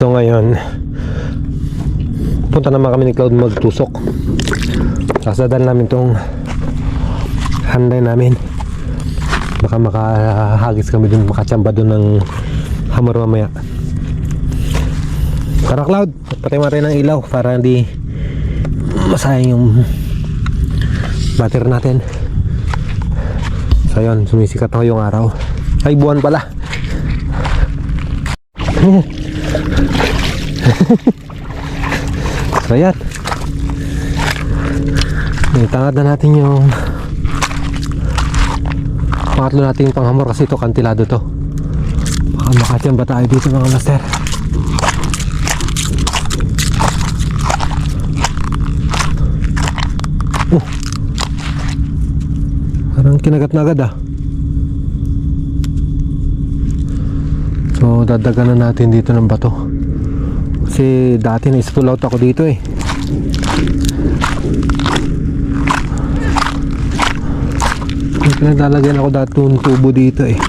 So ngayon, punta naman kami ni Cloud magtusok. Sasadan namin tong handay namin. Baka makahagis kami dun, makachamba dun ng hammer mamaya. Tara Cloud, patay rin ng ilaw para hindi masayang yung battery natin. So yun, sumisikat na yung araw. Ay, buwan pala. so yan. Itangad na natin yung pangatlo natin yung panghamor kasi ito kantilado to. Baka makatyan ba tayo dito mga master? Oh. Parang kinagat na agad ah. So dadagan na natin dito ng bato. Kasi dati na full out ako dito eh. May pinaglalagyan ako dati ng tubo dito eh.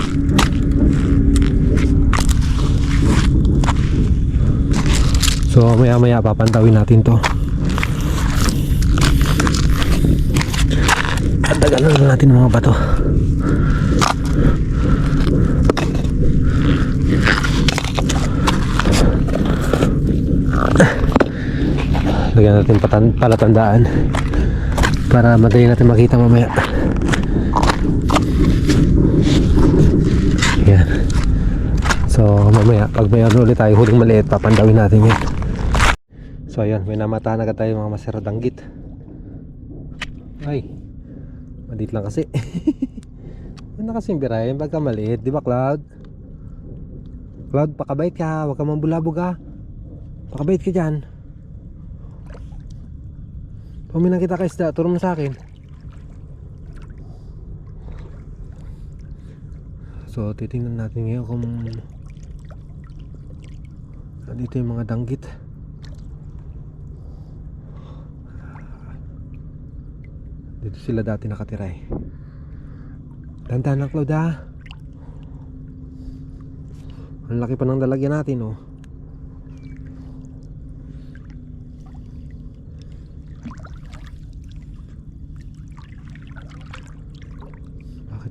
So maya maya papantawin natin to. Dadagan na natin mga bato. Lagyan natin palatandaan para madali natin makita mamaya. Yan. So mamaya pag may ano ulit tayo huling maliit papandawin natin yan. So ayan may namataan agad tayo mga maseradanggit. Ay. Maliit lang kasi. ano kasing birahin pagka maliit, di ba Cloud? Cloud, pakabait ka, huwag ka mambulabog ha. Pakabait ka dyan. Pumilang kita ka isda, turo mo sa akin. So, titingnan natin ngayon kung dito yung mga danggit. Dito sila dati nakatira eh. Tandaan lang, Claude ha. Ang laki pa ng dalagyan natin oh.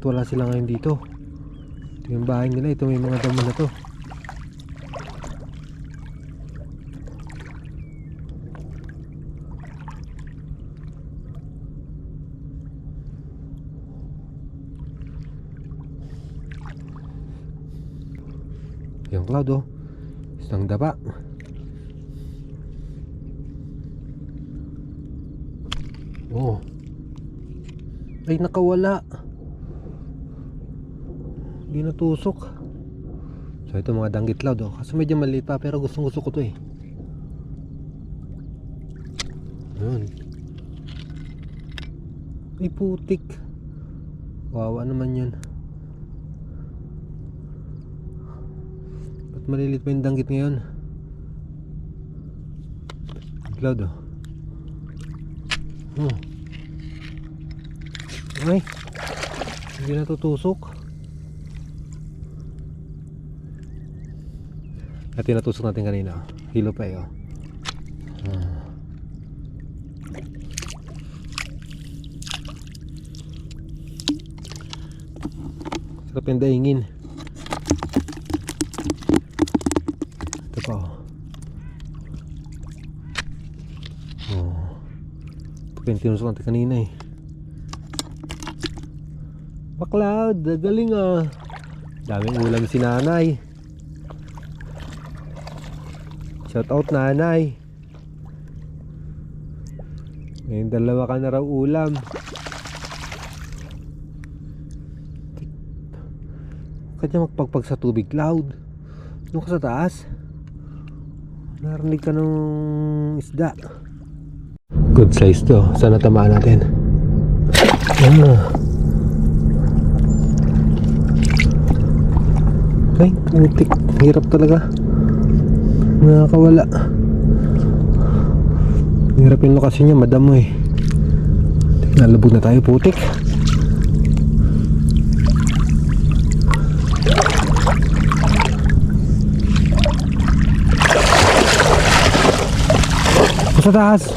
Bakit wala sila ngayon dito? Ito yung bahay nila, ito may mga damo na to. Yung cloud oh. Isang daba. Oh. Ay nakawala. Hindi natusok. So ito mga danggit cloud oh. Kaso medyo maliit pa pero gustong gusto ko to eh. Yun. Ay putik. Wawa naman yun. Ba't malilit pa yung danggit ngayon? Cloud oh. Oh. Ay. Hindi natutusok. At tinatusok natin kanina. Hilo pa eh oh. Ah. Sarap yung daingin. Ito pa oh. Oh. Ito yung tinusok natin kanina eh. Baklad, galing ah. Daming ulam si nanay. Shout out nanay. Ngayon dalawa ka na raw ulam. Kanya magpagpag sa tubig cloud. Doon ka sa taas. Narinig ka ng isda. Good size to. Sana tamaan natin. Ah. Ay, putik. Hirap talaga nakakawala. Hirap yung lokasyon niya madamo eh. Lalabog na tayo putik. Sa taas.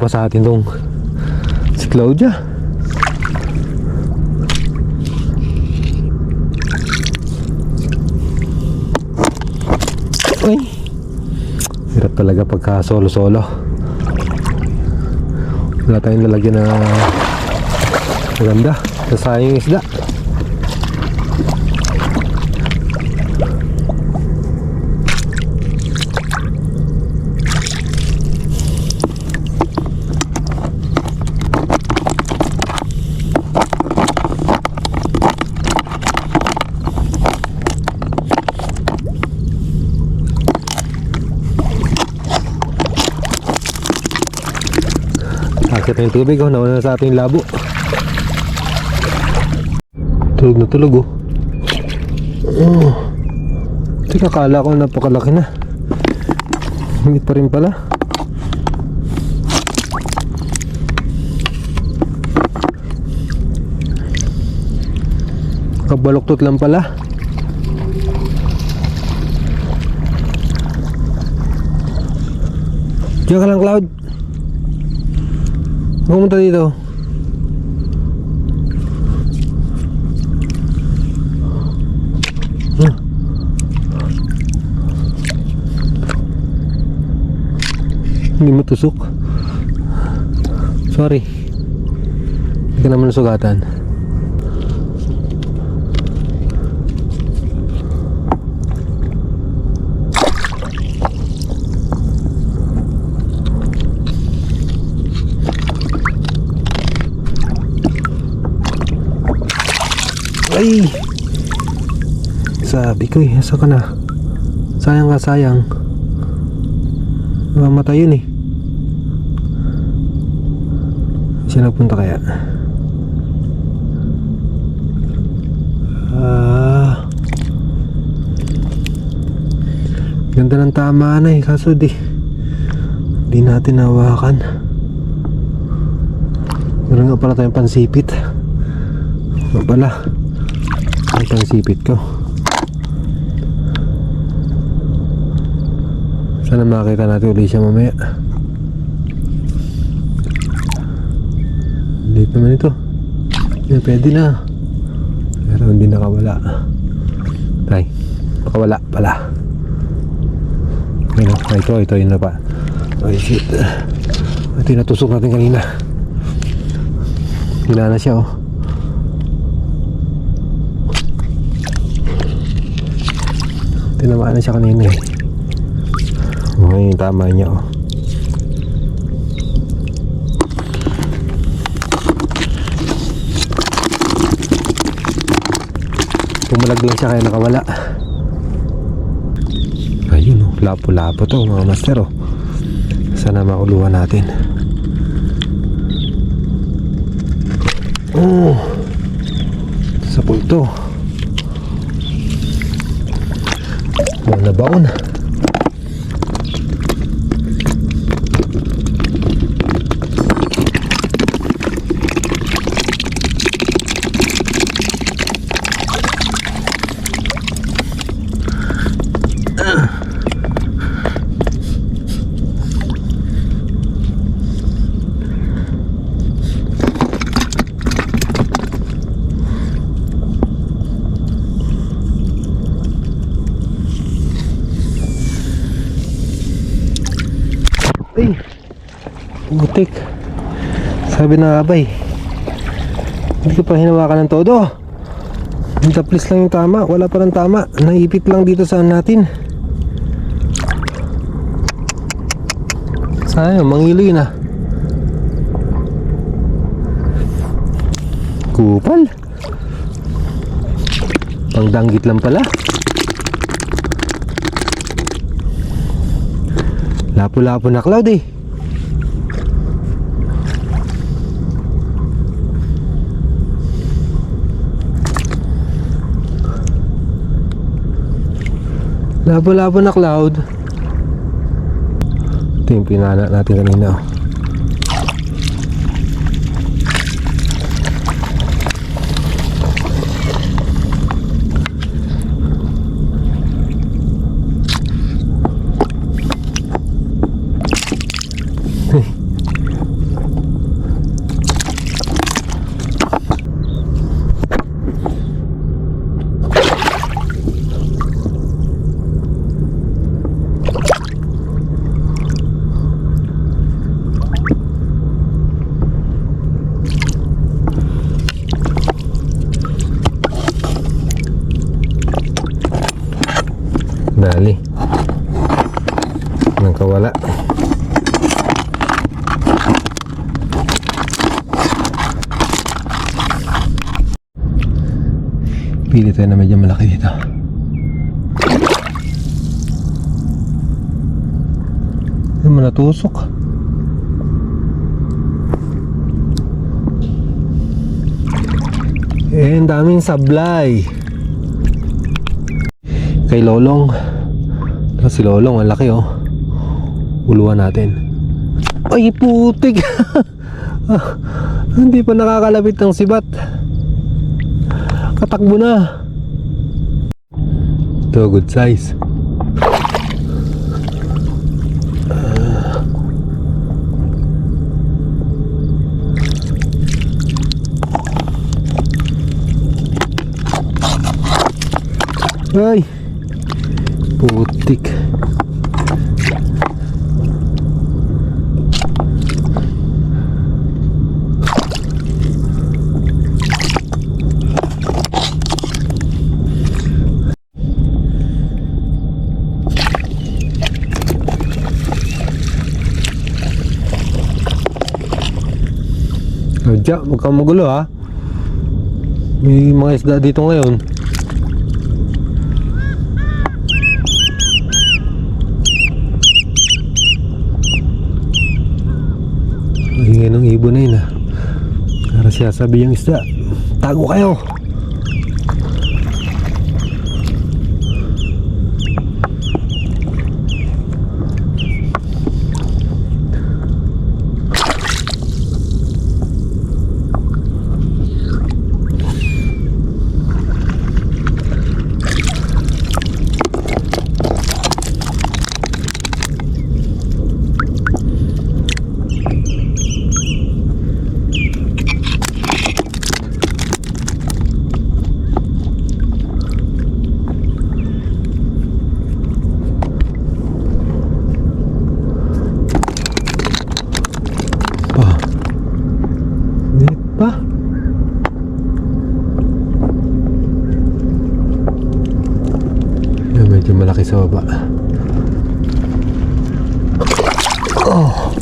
Pa sa atin tong si Claudia. Ay. Hirap talaga pagka solo-solo. Wala tayong lalagyan na maganda. Nasayang isda. Yung tubig oh, nawala na sa ating labo. Tulog na tulog oh. Oh. Teka, ko napakalaki na. Hindi pa rin pala. Kabaloktot lang pala. Diyan ka lang, Cloud. Pumunta dito. Hmm. Hindi mo tusok. Sorry. Hindi ka naman nasugatan. Ay! Sabi ko eh, asa ka na? Sayang ka, sayang. Mamatay yun eh. Siya nagpunta kaya? Ah. Ganda ng tama na eh, kaso di. Di natin nawakan. Meron nga pala tayong pansipit. Ano pala? Ang pansipit ko. Sana makita natin ulit siya mamaya. Late naman ito. Hindi pwede na. Pero hindi nakawala. Ay, nakawala pala. Ayun, oh, ito, ito, yun na pa. Ay, shit. Ito yung natusok natin kanina. Hina na siya, oh. Tinamaan na siya kanina eh. Okay, tama niya oh. Pumalag lang siya kaya nakawala. Ayun oh, lapo-lapo to mga master oh. Sana mauluhan natin. Oh. Sa pulto. On the bone. Sabi na abay. Hindi ko pa hinawakan ng todo. Taplis lang yung tama. Wala pa rin tama. Naipit lang dito sa natin. Sayang, mangiloy na. Kupal. Pangdanggit lang pala. Lapo-lapo na cloud eh. Labo-labo na cloud. Ito yung pinana natin kanina. oh. Pili tayo na medyo malaki dito. Ano mo natusok? Eh, daming sablay. Kay Lolong. Ito si Lolong, ang laki oh. Uluan natin. Ay, putik! Ah, Hindi pa nakakalapit ng sibat. Katakbo na. Ito, good size. Ay! Putik. Radya, huwag kang magulo ha. May mga isda dito ngayon. Ingay ng ibon na yun ah. Para siya sabi yung isda. Tago kayo! Pa. Lit pa. Malaki sa baba. Oh.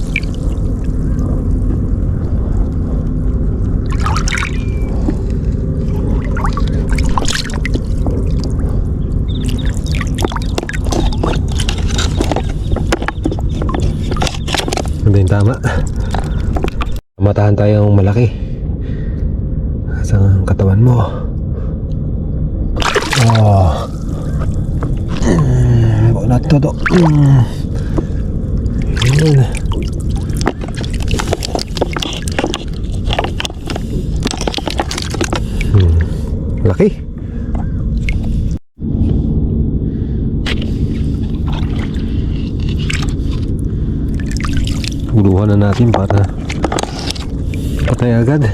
Ano yung tama? Matahan tayong malaki. Sa katawan mo. Oh. Mm, wala todo. Mm. Laki. Uluhan na natin para patay agad.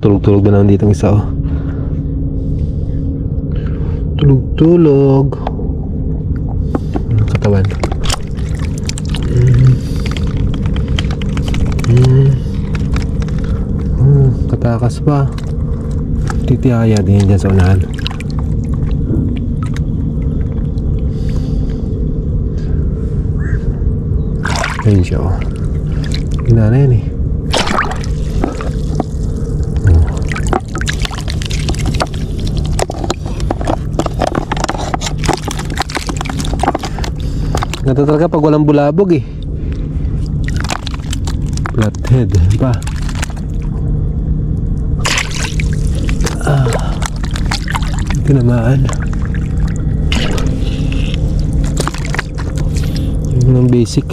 Tulog-tulog na naman dito ang isa oh. Tulog-tulog. Katawan. Mm. Mm. Katakas pa. Titiyaya din dyan sa unahan. Ayun siya oh. Yan eh. Ganda talaga pag walang bulabog eh. Flathead pa. Ah. Tinamaan. Yun ang basic.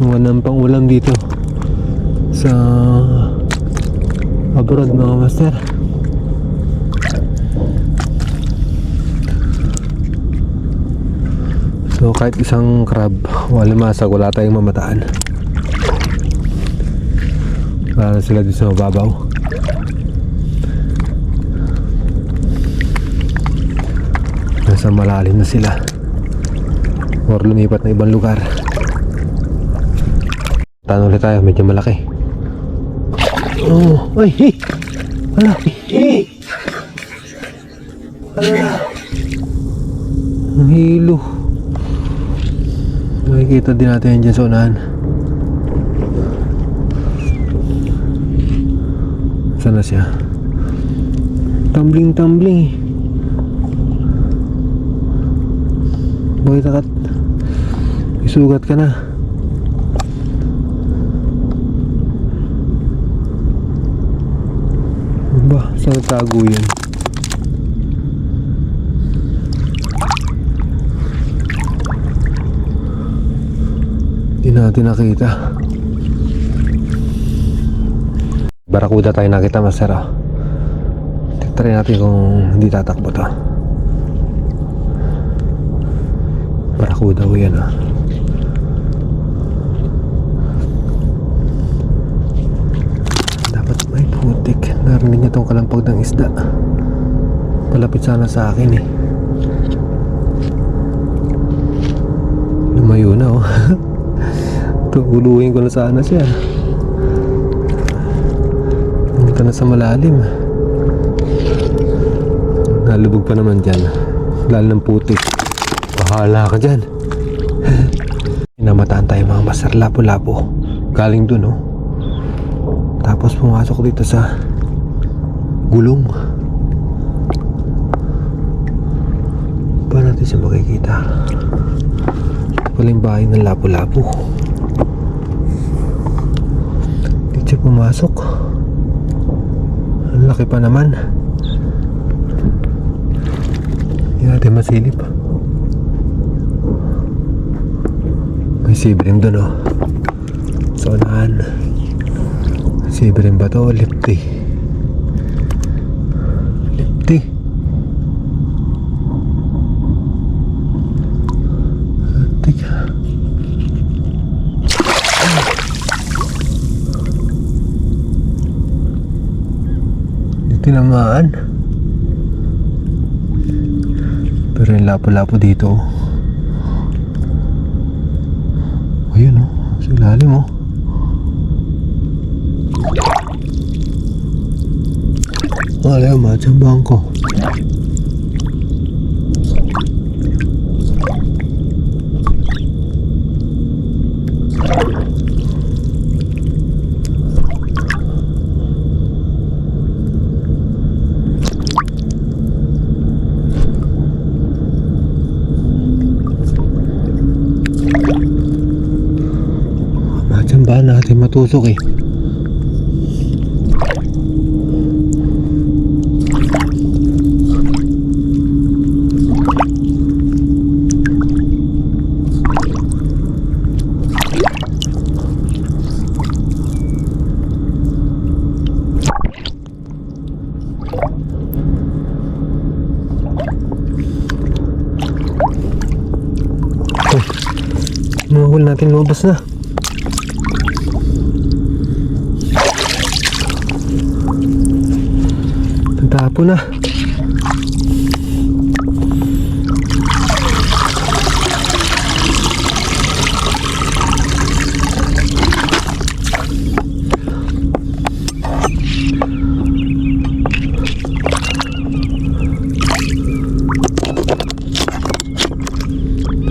Walang pang ulam dito. Sa abroad mga master. So kahit isang crab, walimasag, wala tayong mamataan. Wala na sila dito sa mababaw. Nasa malalim na sila. Or lumipat na ibang lugar. Tanong ulit tayo, medyo malaki. Oh, ay, hey! Wala, hey! Wala. Ang hilo. Makikita din natin yan dyan sa unahan. Saan na siya? Tumbling, tumbling. Bakit akat? Isugat ka na. Ba, saan tago yun? Natin nakita. Barakuda tayo nakita, Master. Oh. Try natin kung hindi tatakbo to. Barakuda ko yan, ah. Dapat may putik. Narinig niya tong kalampag ng isda. Palapit sana sa akin, eh. Lumayo na, oh. Tuhuluhin ko na sana siya. Pumunta na sa malalim. Nalubog pa naman dyan. Lalo ng putik. Bahala ka dyan. Pinamataan tayo mga masar lapo-lapo. Galing dun, oh. Tapos pumasok dito sa gulong. Paano natin siya makikita? Walang bahay ng lapo-lapo. Di siya pumasok. Ang laki pa naman. Hindi natin masilip. May sibrim doon oh. Sa unahan. Sibrim ba to? Lipti. Teka. Hindi tinamaan. Pero yung lapo-lapo dito. oh. Ayun oh. Sa ilalim oh. Wala yung matsang bangko. Matsang ba matusok eh. Mga huli natin lumabas na. hapon na.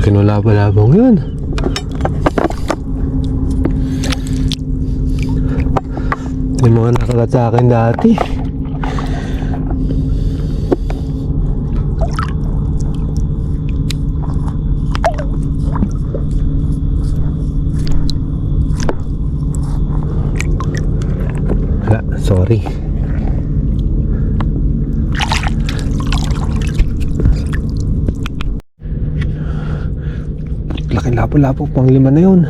Kinulaba-labang yun. Yung mga nakalat sa akin dati. Sorry. Laki lapo-lapo, pang lima na yun.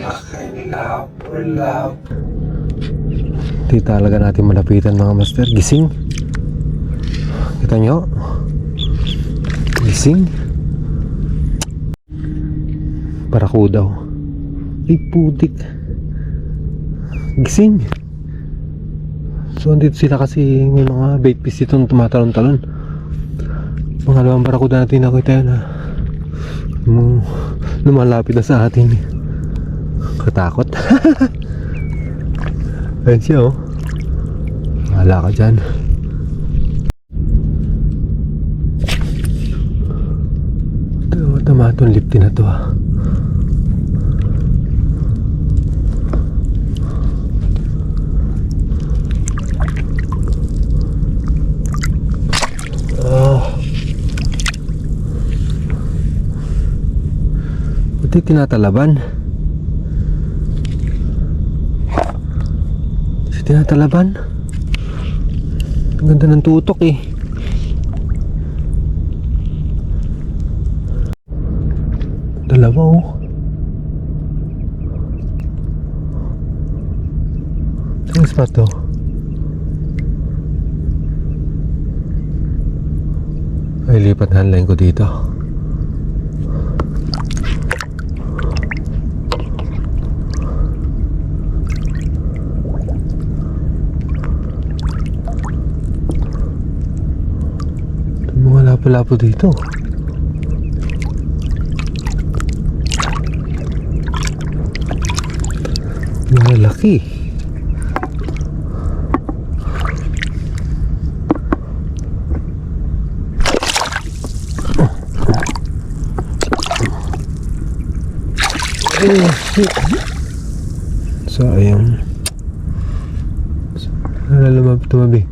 Laki lapo-lapo. Di talaga natin malapitan mga master. Gising. Kita nyo? Gising. Parakudaw. Ay putik. Gising. So andito sila kasi may mga bait fish dito tumatalon-talon. Pangalawang barakuda natin nakita yan ha. Lumalapit na sa atin. Katakot. Ayan siya oh. Wala ka dyan. Itong lifty na to ah. Buti tinatalaban. Si tinatalaban. Ang ganda ng tutok eh. Dalawa oh. Yung spot to? Ay, lipat na ang line ko dito. Lapo-lapo dito. Mga laki. So, ayun. Nalalumab tumabi.